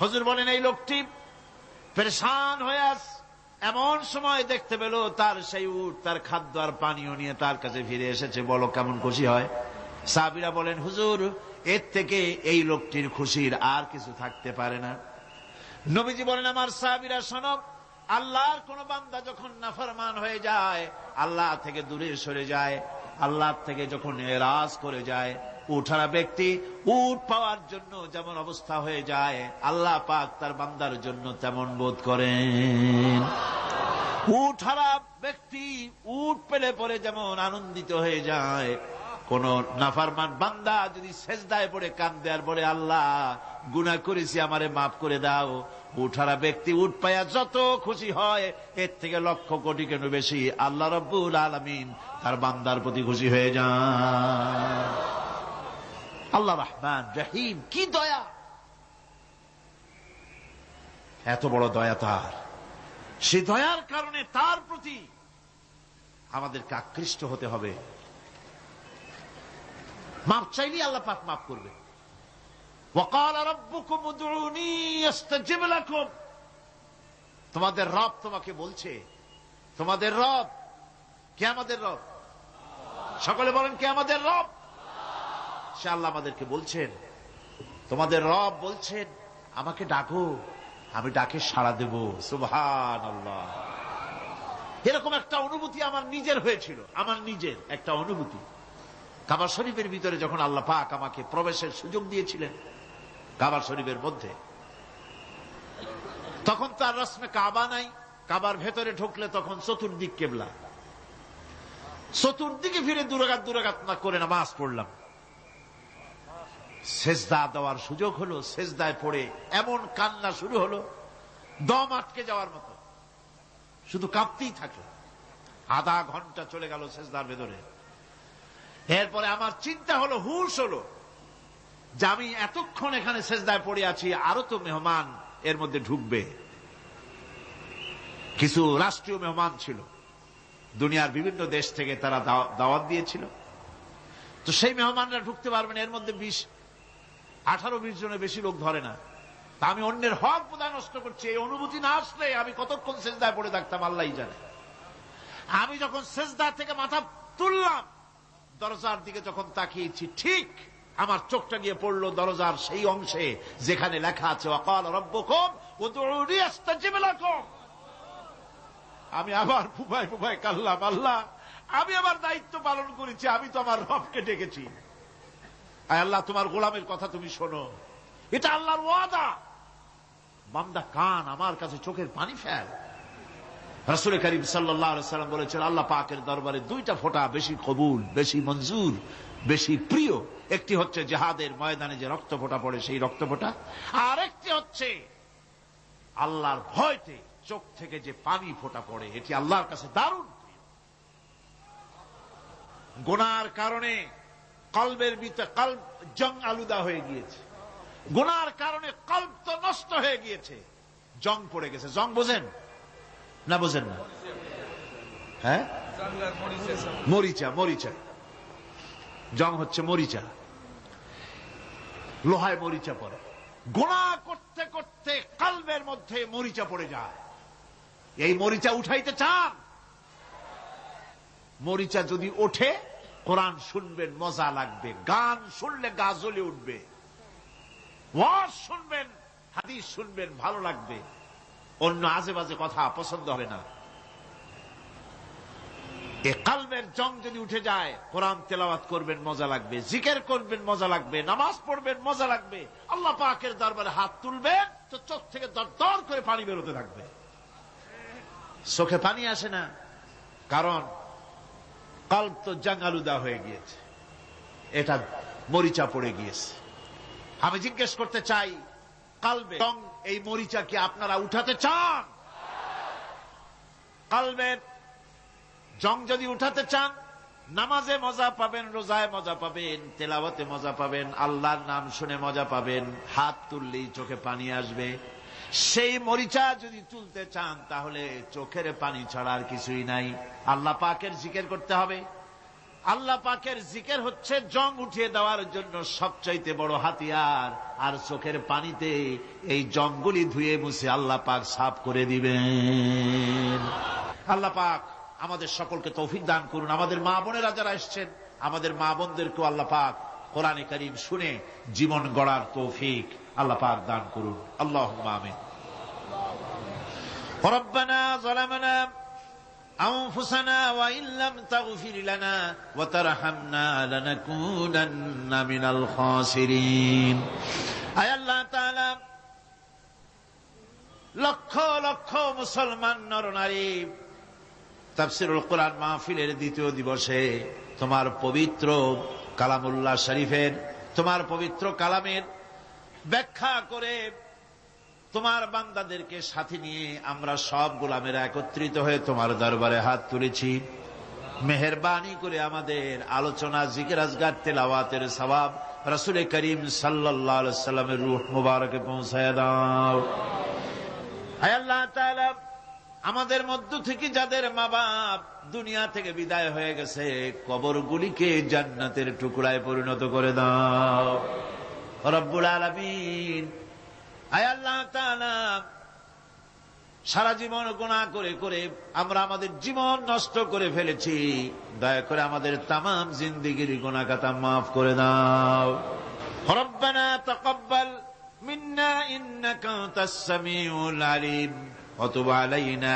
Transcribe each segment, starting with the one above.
হজুর বলেন, এই লোকটি পরেশান হয়ে আস এমন সময় দেখতে পেল, তার সেই উট, তার খাদ্য আর পানীয় নিয়ে তার কাছে ফিরে এসেছে। বলো, কেমন খুশি হয়? সাবিরা বলেন, হুজুর, এর থেকে এই লোকটির খুশির আর কিছু থাকতে পারে না। নবীজি বলেন, আমার সাবিরা সনব আল্লাহর কোন বান্দা যখন নাফরমান হয়ে যায়, আল্লাহ থেকে দূরে সরে যায়। আল্লাহ থেকে যখন এরাজ করে যায়, উঠারা ব্যক্তি উঠ পাওয়ার জন্য যেমন অবস্থা হয়ে যায়, আল্লাহ পাক তার বান্দার জন্য তেমন বোধ করেন। উঠারা ব্যক্তি উঠ পেলে পরে যেমন আনন্দিত হয়ে যায় কোন নাফারমান বান্দা যদি সেজদায় পড়ে আর বলে, আল্লাহ গুণা করেছি, আমারে মাফ করে দাও। উঠারা ব্যক্তি উঠ যত খুশি হয়, এর থেকে লক্ষ কোটি কেন বেশি। আল্লাহ রব্বুল আলমিন তার বান্দার প্রতি খুশি হয়ে যান। আল্লাহ রহমান, রহিম, কি দয়া! এত বড় দয়া তার। সে দয়ার কারণে তার প্রতি আমাদেরকে আকৃষ্ট হতে হবে। মাপ চাইলে আল্লাহ পাক মাফ করবে। তোমাদের রব তোমাকে বলছে, তোমাদের রব, কে আমাদের রব? সকলে বলেন, কে আমাদের রব? সে আল্লাহ আমাদেরকে বলছেন, তোমাদের রব বলছেন, আমাকে ডাকো, আমি ডাকে সাড়া দেব। সুভান আল্লাহ এরকম একটা অনুভূতি আমার নিজের হয়েছিল, আমার নিজের একটা অনুভূতি। কাবা শরীফের ভিতরে যখন আল্লাহ পাক আমাকে প্রবেশের সুযোগ দিয়েছিলেন কাবা শরীফের মধ্যে, তখন তার রসমে কাবা নাই, কাবার ভেতরে ঢুকলে তখন চতুর্দিক কেবলা। চতুর্দিকে ফিরে দুরাগাত দুরাগাত না করে নামাজ পড়লাম। সেজদা দেওয়ার সুযোগ হলো, সেজদায় পড়ে এমন কান্না শুরু হলো, দম আটকে যাওয়ার মতো। শুধু কাঁপতেই থাকল আধা ঘণ্টা চলে গেল সেজদার ভেতরে। এরপরে আমার চিন্তা হলো, হুশ হলো। যে আমি এতক্ষণ এখানে সেজদায় পড়ে আছি, আরও তো মেহমান এর মধ্যে ঢুকবে। কিছু রাষ্ট্রীয় মেহমান ছিল। দুনিয়ার বিভিন্ন দেশ থেকে তারা দাওয়াত দিয়েছিল। তো সেই মেহমানরা ঢুকতে পারবেন, এর মধ্যে বিশ, আঠারো, বিশ জনের বেশি লোক ধরে না। তা আমি অন্যের হক বোধহয় নষ্ট করছি, এই অনুভূতি না আসলে আমি কতক্ষণ সেজদায় পড়ে থাকতাম আল্লাহ জানে। আমি যখন সেজদা থেকে মাথা তুললাম দরজার দিকে যখন তাকিয়েছি, ঠিক আমার চোখটা গিয়ে পড়ল দরজার সেই অংশে যেখানে লেখা আছে অকাল রব্বকম আমি আবার ফুফাই ফুফাই কাল্লাম আল্লাহ, আমি আমার দায়িত্ব পালন করেছি, আমি তো আমার রবকে ডেকেছি। আল্লাহ, তোমার গোলামের কথা তুমি শোনো। এটা আল্লাহর ওয়াদা। বান্দা কান, আমার কাছে চোখের পানি ফেল। রসুল করিম সাল্লাম বলেছেন, আল্লাহ পাকের দরবারে দুইটা ফোঁটা বেশি কবুল, বেশি মঞ্জুর, বেশি প্রিয়। একটি হচ্ছে জেহাদের ময়দানে যে রক্ত ফোটা পড়ে সেই রক্ত ফোটা। আর একটি হচ্ছে আল্লাহর ভয়তে চোখ থেকে যে পানি ফোটা পড়ে, এটি আল্লাহর কাছে দারুণ গোনার কারণে কলবের ভিতরে কল্প জং আলুদা হয়ে গিয়েছে। গোনার কারণে কল্প তো নষ্ট হয়ে গিয়েছে। জং পড়ে গেছে। জং বোঝেন? না, বোঝেন না। হ্যাঁ? মরিচা মরিচা। জং হচ্ছে মরিচা। লোহায় মরিচা পড়ে। গোড়া করতে করতে কালবের মধ্যে মরিচা পড়ে যায়। এই মরিচা উঠাইতে চান? মরিচা যদি ওঠে, কোরআন শুনবেন, মজা লাগবে। গান শুনলে গা জ্বলে উঠবে। ওয়াজ শুনবেন, হাদিস শুনবেন, ভালো লাগবে। অন্য আজে বাজে কথা পছন্দ হবে না। এ কালবের জং যদি উঠে যায়, কোরআন তেলাওয়াত করবেন, মজা লাগবে। জিকের করবেন, মজা লাগবে। নামাজ পড়বেন, মজা লাগবে। আল্লাহ পাকের দরবারে হাত তুলবেন, তো চোখ থেকে দর দর করে পানি বেরোতে থাকবে। চোখে পানি আসে না, কারণ কল্প তো জাঙ্গালুদা হয়ে গিয়েছে। এটা মরিচা পড়ে গিয়েছে। আমি জিজ্ঞেস করতে চাই কালবে। এই মরিচাকে আপনারা উঠাতে চান? কালবের জং যদি উঠাতে চান, নামাজে মজা পাবেন, রোজায় মজা পাবেন, তেলাওয়াতে মজা পাবেন, আল্লাহর নাম শুনে মজা পাবেন, হাত তুললেই চোখে পানি আসবে। সেই মরিচা যদি তুলতে চান, তাহলে চোখের পানি ছাড়া আর কিছুই নাই। আল্লাহ পাকের জিকের করতে হবে। আল্লাহ পাকের জিকের হচ্ছে জং উঠিয়ে দেওয়ার জন্য সবচাইতে বড় হাতিয়ার আর চোখের পানিতে এই জঙ্গলি ধুয়ে মুছে আল্লাহ পাক সাফ করে দিবেন আল্লাহ পাক আমাদের সকলকে তৌফিক দান করুন আমাদের মা বোনেরা যারা এসছেন আমাদের মা বোনদেরকেও আল্লাহ পাক কোরআনে করিম শুনে জীবন গড়ার তৌফিক আল্লাহ পাক দান করুন আল্লাহ আমিন ربنا ظلمنا أنفسنا وإن لم تغفر لنا وترحمنا لنكونن من الخاسرين أي الله تعالى লক্ষ লক্ষ মুসলমান নরনারী তাফসিরুল কোরআন মাহফিলের দ্বিতীয় দিবসে তোমার পবিত্র কালামুল্লাহ শরীফের তোমার পবিত্র কালামের ব্যাখ্যা করে তোমার বান্দাদেরকে সাথে নিয়ে আমরা সব গোলামেরা একত্রিত হয়ে তোমার দরবারে হাত তুলেছি। মেহরবানি করে আমাদের আলোচনা জিকির আজগার তেলাওয়াতের সবাব রসুল করিম সাল্লামের রুহ মুবারকে পৌঁছায় দাও। আল্লাহ আমাদের মধ্য থেকে যাদের মা বাপ দুনিয়া থেকে বিদায় হয়ে গেছে, কবরগুলিকে জান্নাতের টুকরায় পরিণত করে দাও। রব্বুল আলামিন আয় আল্লাহ সারা জীবন গোনা করে করে আমরা আমাদের জীবন নষ্ট করে ফেলেছি। দয়া করে আমাদের তাম জিন্দিগির গুণাকাতা মাফ করে দাও। রব্বানা তকব্বাল মিন্না ইন্নাকা আনতাস সামিউল আলিম। وتب علينا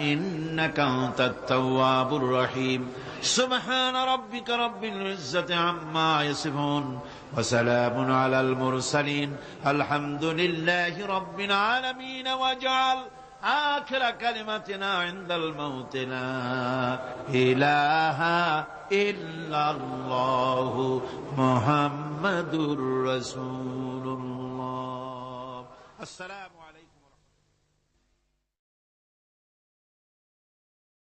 إنك أنت التواب الرحيم سبحان ربك رب العزة عما يصفون وسلام على المرسلين الحمد لله رب العالمين واجعل آخر كلمتنا عند الموت لا إله إلا الله محمد رسول الله السلام عليكم